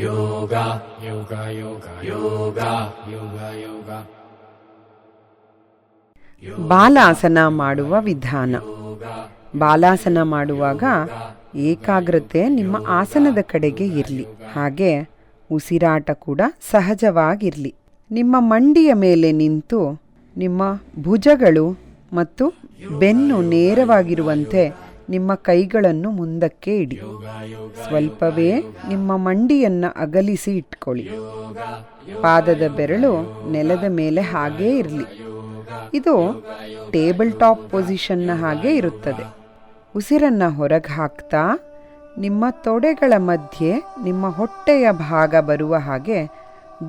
yoga, yoga, yoga, yoga, yoga, yoga. Balasana ಮಾಡುವ ವಿಧಾನ. ಬಾಲಾಸನ ಮಾಡುವಾಗ ಏಕಾಗ್ರತೆ ನಿಮ್ಮ ಆಸನದ ಕಡೆಗೆ ಇರಲಿ. ಹಾಗೆ ಉಸಿರಾಟ ಕೂಡ ಸಹಜವಾಗಿರಲಿ. ನಿಮ್ಮ ಮಂಡಿಯ ಮೇಲೆ ನಿಂತು ನಿಮ್ಮ ಭುಜಗಳು ಮತ್ತು ಬೆನ್ನು ನೇರವಾಗಿರುವಂತೆ ನಿಮ್ಮ ಕೈಗಳನ್ನು ಮುಂದಕ್ಕೆ ಇಡಿ. ಸ್ವಲ್ಪವೇ ನಿಮ್ಮ ಮಂಡಿಯನ್ನು ಅಗಲಿಸಿ ಇಟ್ಕೊಳ್ಳಿ. ಪಾದದ ಬೆರಳು ನೆಲದ ಮೇಲೆ ಹಾಗೇ ಇರಲಿ. ಇದು ಟೇಬಲ್ ಟಾಪ್ ಪೊಸಿಷನ್ನ ಹಾಗೆ ಇರುತ್ತದೆ. ಉಸಿರನ್ನು ಹೊರಗೆ ಹಾಕ್ತಾ ನಿಮ್ಮ ತೊಡೆಗಳ ಮಧ್ಯೆ ನಿಮ್ಮ ಹೊಟ್ಟೆಯ ಭಾಗ ಬರುವ ಹಾಗೆ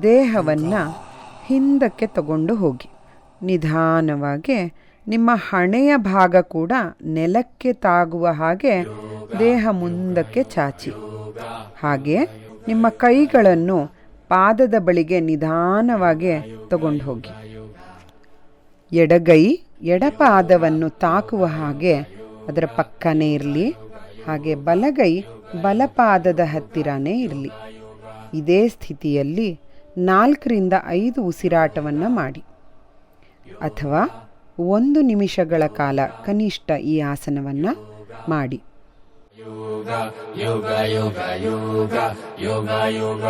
ದೇಹವನ್ನು ಹಿಂದಕ್ಕೆ ತಗೊಂಡು ಹೋಗಿ. ನಿಧಾನವಾಗಿ ನಿಮ್ಮ ಹಣೆಯ ಭಾಗ ಕೂಡ ನೆಲಕ್ಕೆ ತಾಗುವ ಹಾಗೆ ದೇಹ ಮುಂದಕ್ಕೆ ಚಾಚಿ. ಹಾಗೆ ನಿಮ್ಮ ಕೈಗಳನ್ನು ಪಾದದ ಬಳಿಗೆ ನಿಧಾನವಾಗಿ ತಗೊಂಡು ಹೋಗಿ ಎಡಗೈ ಎಡಪಾದವನ್ನು ತಾಕುವ ಹಾಗೆ ಅದರ ಪಕ್ಕನೇ ಇರಲಿ, ಹಾಗೆ ಬಲಗೈ ಬಲಪಾದದ ಹತ್ತಿರನೇ ಇರಲಿ. ಇದೇ ಸ್ಥಿತಿಯಲ್ಲಿ ನಾಲ್ಕರಿಂದ ಐದು ಉಸಿರಾಟವನ್ನು ಮಾಡಿ. ಅಥವಾ ಒಂದು ನಿಮಿಷಗಳ ಕಾಲ ಕನಿಷ್ಠ ಈ ಆಸನವನ್ನು ಮಾಡಿ. ಯೋಗ ಯೋಗ ಯೋಗ ಯೋಗ ಯೋಗ ಯೋಗ.